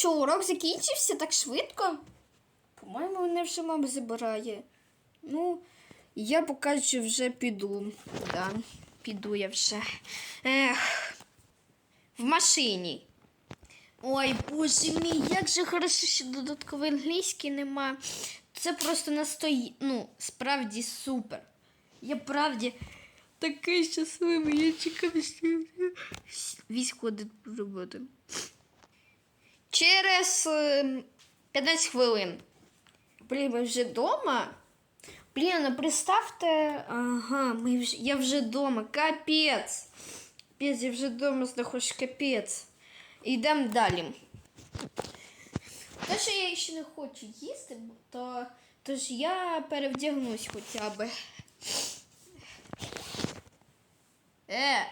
що, урок закінчився так швидко? По-моєму, мене вже мама забирає. Ну, я поки що вже піду. Да, піду я вже. Ех, в машині. Ой, боже мій, як же хорошо, що додаткової англійський нема. Це просто настої... ну, справді супер. Я правді такий щасливий, я чекав що військо роботи. Через е, 15 хвилин. Блін, ми вже вдома? Блін, ну представте, ага, ми вже, я вже вдома. Капець. Капець, я вже вдома знаходжусь, капець. Йдемо далі. Те, що я ще не хочу їсти, то, то ж я перевдягнусь хоча б. Е,